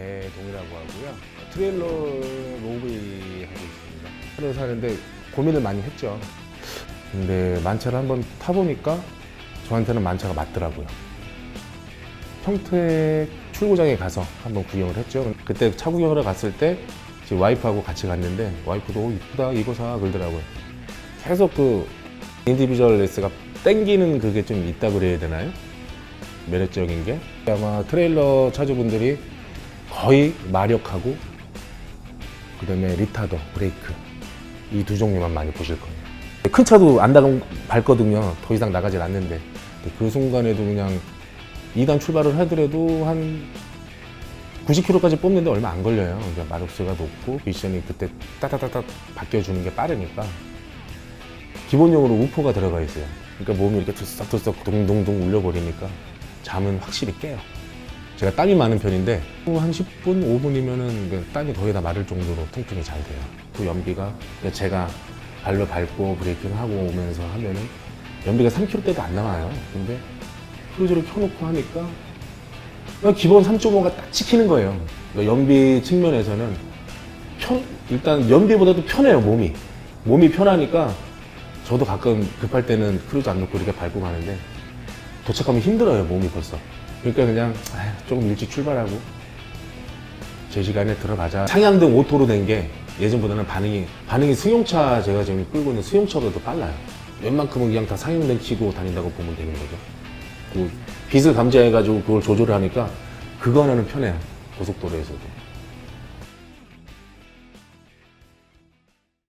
김대동이라고 하고요. 트레일러 로브이 하고 있습니다. 트레일러 사는데 고민을 많이 했죠. 근데 만차를 한번 타보니까 저한테는 만차가 맞더라고요. 평택 출고장에 가서 한번 구경을 했죠. 그때 차 구경을 갔을 때 제 와이프하고 같이 갔는데 와이프도 오, 이쁘다 이거 사 그러더라고요. 계속 그 인디비주얼 레스가 땡기는 그게 좀 있다 그래야 되나요? 매력적인 게 아마 트레일러 차주분들이 거의 마력하고 그다음에 리타더 브레이크 이 두 종류만 많이 보실 거예요. 큰 차도 안 나가 밟거든요. 더 이상 나가질 않는데 그 순간에도 그냥 2단 출발을 하더라도 한 90km까지 뽑는데 얼마 안 걸려요. 그러니까 마력수가 높고 미션이 그때 따다다닥 바뀌어주는 게 빠르니까 기본적으로 우포가 들어가 있어요. 그러니까 몸이 이렇게 들썩들썩 동동동 울려버리니까 잠은 확실히 깨요. 제가 땀이 많은 편인데 한 10분, 5분이면은 땀이 거의 다 마를 정도로 통풍이 잘 돼요. 그 연비가 그러니까 제가 발로 밟고 브레이킹 하고 오면서 하면은 연비가 3km대도 안 나와요. 근데 크루즈를 켜놓고 하니까 기본 3.5가 딱 찍히는 거예요. 그러니까 연비 측면에서는 편, 일단 연비보다도 편해요, 몸이. 몸이 편하니까 저도 가끔 급할 때는 크루즈 안 놓고 이렇게 밟고 가는데 도착하면 힘들어요, 몸이 벌써. 그러니까 그냥 조금 일찍 출발하고 제 시간에 들어가자. 상향등 오토로 된 게 예전보다는 반응이, 반응이 승용차 제가 지금 끌고 있는 승용차보다 더 빨라요. 웬만큼은 그냥 다 상향등 치고 다닌다고 보면 되는 거죠. 그 빛을 감지해가지고 그걸 조절을 하니까 그거 하나는 편해요. 고속도로에서도.